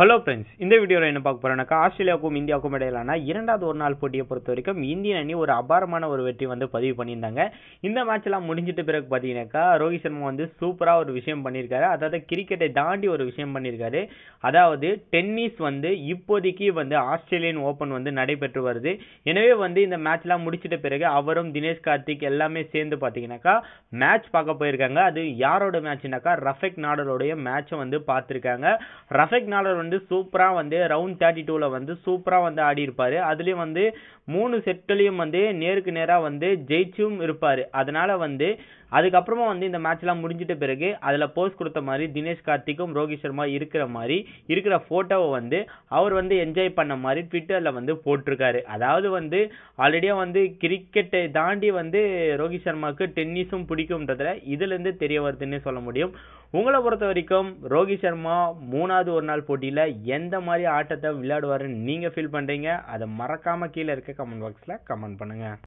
Hello friends இந்த வீடியோவில் என்ன பார்க்க போறோம்னாக்கா ஆஸ்திரேலியாவுக்கும் இந்தியாவுக்கும் இடையிலான இரண்டாவது ஒரு நாள் போட்டியை பொறுத்த வரைக்கும் இந்தியன் அணி ஒரு அபாரமான ஒரு வெற்றி வந்து பதிவு பண்ணியிருந்தாங்க. இந்த மேட்ச்லாம் முடிஞ்சிட்ட பிறகு பார்த்தீங்கன்னாக்கா ரோஹித் சர்மா வந்து சூப்பராக ஒரு விஷயம் பண்ணியிருக்காரு. அதாவது கிரிக்கெட்டை தாண்டி ஒரு விஷயம் பண்ணியிருக்காரு. அதாவது டென்னிஸ் வந்து இப்போதைக்கு வந்து ஆஸ்திரேலியன் ஓப்பன் வந்து நடைபெற்று வருது. எனவே வந்து இந்த மேட்ச்லாம் முடிச்சிட்ட பிறகு அவரும் தினேஷ் கார்த்திக் எல்லாமே சேர்ந்து பார்த்தீங்கன்னாக்கா மேட்ச் பார்க்க போயிருக்காங்க. அது யாரோட மேட்ச்னாக்கா ரஃபெக் நாடலோடைய மேட்சை வந்து பார்த்துருக்காங்க. ரஃபெக் நாடல் வந்து சூப்பராக வந்து ரவுண்ட் தேர்ட்டி டூவில் வந்து சூப்பராக வந்து ஆடி அதுலேயும் வந்து மூணு செட்களையும் வந்து நேருக்கு நேராக வந்து ஜெயிச்சும் இருப்பார். அதனால் வந்து அதுக்கப்புறமா வந்து இந்த மேட்ச்லாம் முடிஞ்சிட்ட பிறகு அதில் போஸ்ட் கொடுத்த மாதிரி தினேஷ் கார்த்திக்கும் ரோஹித் சர்மா இருக்கிற மாதிரி இருக்கிற ஃபோட்டோவை வந்து அவர் வந்து என்ஜாய் பண்ண மாதிரி ட்விட்டரில் வந்து போட்டிருக்காரு. அதாவது வந்து ஆல்ரெடியாக வந்து கிரிக்கெட்டை தாண்டி வந்து ரோஹித் சர்மாவுக்கு டென்னிஸும் பிடிக்கும்ன்றதுல இதுலேருந்து தெரிய வருதுன்னு சொல்ல முடியும். உங்களை பொறுத்த வரைக்கும் ரோஹித் சர்மா மூணாவது ஒரு நாள் போட்டியில் எந்த மாதிரி ஆட்டத்தை விளையாடுவாருன்னு நீங்கள் ஃபீல் பண்ணுறீங்க அதை மறக்காமல் கீழே இருக்க கமெண்ட் பாக்ஸில் கமெண்ட் பண்ணுங்கள்